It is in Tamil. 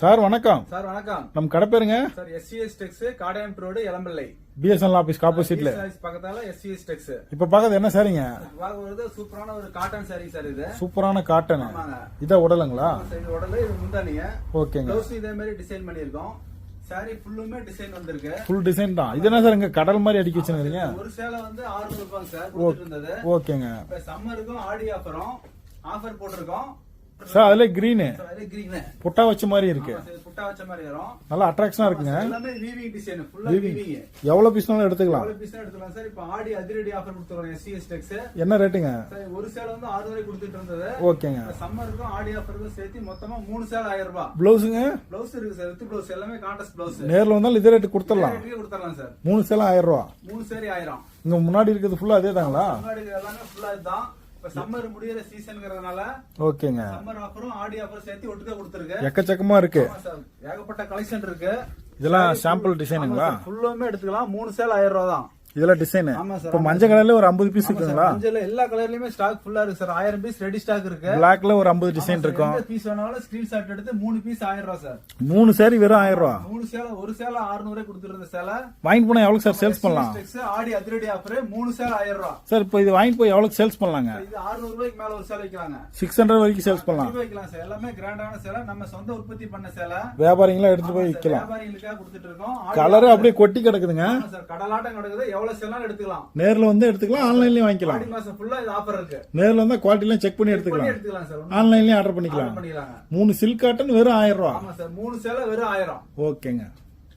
சார் வணக்கம். சார் வணக்கம். நம்ம கடை பேருங்க? சார் எஸ்சிஎஸ் டெக்ஸ் காடாயம் ரோடு எலம்பிள்ளை. பிஎஸ்என்எல் ஆபீஸ் ஆப்போசிட்ல பக்கத்தால எஸ்சிஎஸ் டெக்ஸ் இப்ப பாக்கிறது என்ன சாரிங்க ஒரு சூப்பரான ஒரு காட்டன் saree சார் இது. சூப்பரான காட்டன் இதா உடலுங்களா? சரி, இது உடல இது முந்தானிய ஓகேங்க. ப்ளவுஸ் இதே மாதிரி டிசைன் பண்ணியிருக்கோம். சாரி ஃபுல்லுமே டிசைன் வந்திருக்கு. ஃபுல் டிசைன் தான். இது என்ன சார் இங்க கடல் மாதிரி அடிக்க வச்சுருக்கீங்க ஒரு சேலை வந்து ஆறுநூறு ரூபாய் சார் ஓகேங்க. இப்ப சம்மருக்கும் ஆடி ஆஃபரும் ஆஃபர் போட்டிருக்கோம். சார் அதுல கிரீனு புட்டா வச்ச மாதிரி இருக்கு. புட்டா வச்ச மாதிரி வரும். நல்லா அட்ராக்ஷனா இருக்குங்க. எல்லாமே வீவிங் டிசைன் ஃபுல்லா வீவிங் எவ்வளவு பீஸ்னாலும் எடுத்துக்கலாம். எவ்வளவு பீஸ் எடுத்துக்கலாம் சார் இப்ப ஆடி அதிரடி ஆஃபர் கொடுத்துருவோம் எஸ்சிஎஸ் டெக்ஸ் என்ன ரேட்டுங்க சார் ஒரு சேலை வந்து ஆறு ரூபாய் கொடுத்துட்டு இருந்தது. ஓகேங்க. சம்மருக்கும் ஆடி ஆஃபருக்கும் சேர்த்து மொத்தமா மூணு சேலை ஆயிரம் ரூபாய். பிளவுஸுங்க பிளவுஸ் இருக்கு சார் வித் பிளவுஸ் எல்லாமே கான்டஸ்ட் பிளவுஸ் நேர்ல வந்தாலும் இதே ரேட்டு கொடுத்துடலாம். கொடுத்துடலாம் சார் மூணு சேலம் ஆயிரம் ரூபா மூணு சேரி ஆயிரம். இங்க முன்னாடி இருக்கிறது ஃபுல்லா அதே தாங்களா முன்னாடி எல்லாமே ஃபுல்லா இதுதான். சம்மர் முடியிற சீசன்ங்கிறதுனால ஓகேங்க. சம்மர் ஆஃபரும் ஆடி ஆஃபரும் சேர்த்து ஒட்டுக்க கொடுத்துருக்கு. எக்கச்சக்கமா இருக்கு. ஏகப்பட்ட கலெக்ஷன் இருக்கு. இதெல்லாம் சாம்பிள் டிசைனுங்களா ஃபுல்லுமே எடுத்துக்கலாம். மூணு சேல் ஆயிரம் ரூபா தான் இதெல்லாம் டிசைன் ஆமா சார் இப்ப மஞ்சள் கலர்ல ஒரு ஐம்பது பீஸ் இருக்குங்களா? மஞ்சள் எல்லா கலர்லயுமே ஸ்டாக் ஃபுல்லா இருக்கு சார். ஆயிரம் பீஸ் ரெடி ஸ்டாக் இருக்கு. பிளாக்ல ஒரு ஐம்பது டிசைன் இருக்கும். பீஸ் வேணாலும் ஸ்கிரீன்ஷாட் எடுத்து மூணு பீஸ் ஆயிரம் ரூபா சார். மூணு சேரி வெறும் ஆயிரம் ரூபா மூணு சேலை ஒரு சேலை ஆறுநூறு கொடுத்துருந்த சேலை. வாங்கிட்டு போனா எவ்வளவு சார் சேல்ஸ் பண்ணலாம்? ஆடி அதிரடி ஆஃபர் மூணு சேலை ஆயிரம் ரூபா சார் இப்போ இது வாங்கிட்டு போய் எவ்வளவு சேல்ஸ் பண்ணலாங்க? இது 600 ரூபாய்க்கு மேல ஒரு சேலை வைக்கலாங்க. சிக்ஸ் ஹண்ட்ரட் வரைக்கும் சேல்ஸ் பண்ணலாம். வைக்கலாம் சார். எல்லாமே கிராண்டான சேலை. நம்ம சொந்த உற்பத்தி பண்ண சேலை. வியாபாரிங்களா எடுத்துட்டு போய் விற்கலாம். வியாபாரிகளுக்காக கொடுத்துட்டு இருக்கோம். கலரு அப்படியே கொட்டி கிடக்குதுங்க. சார். கடலாட்டம் கிடக்குது. எவ்வளவு சேலாம் எடுத்துக்கலாம். நேர்ல வந்து எடுத்துக்கலாம் ஆன்லைன்லயும் வாங்கிக்கலாம். ஆடி மாசம் ஃபுல்லா இது ஆஃபர் இருக்கு. நேர்ல வந்தா குவாலிட்டி எல்லாம் செக் பண்ணி எடுத்துக்கலாம். எடுத்துக்கலாம் சார். ஆன்லைன்லயும் ஆர்டர் பண்ணிக்கலாம். மூணு சில்க் காட்டன் வெறும் ஆயிரம் ரூபா. ஆமா சார். மூணு சேலை வெறும் ஆயிரம். ஓகேங்க.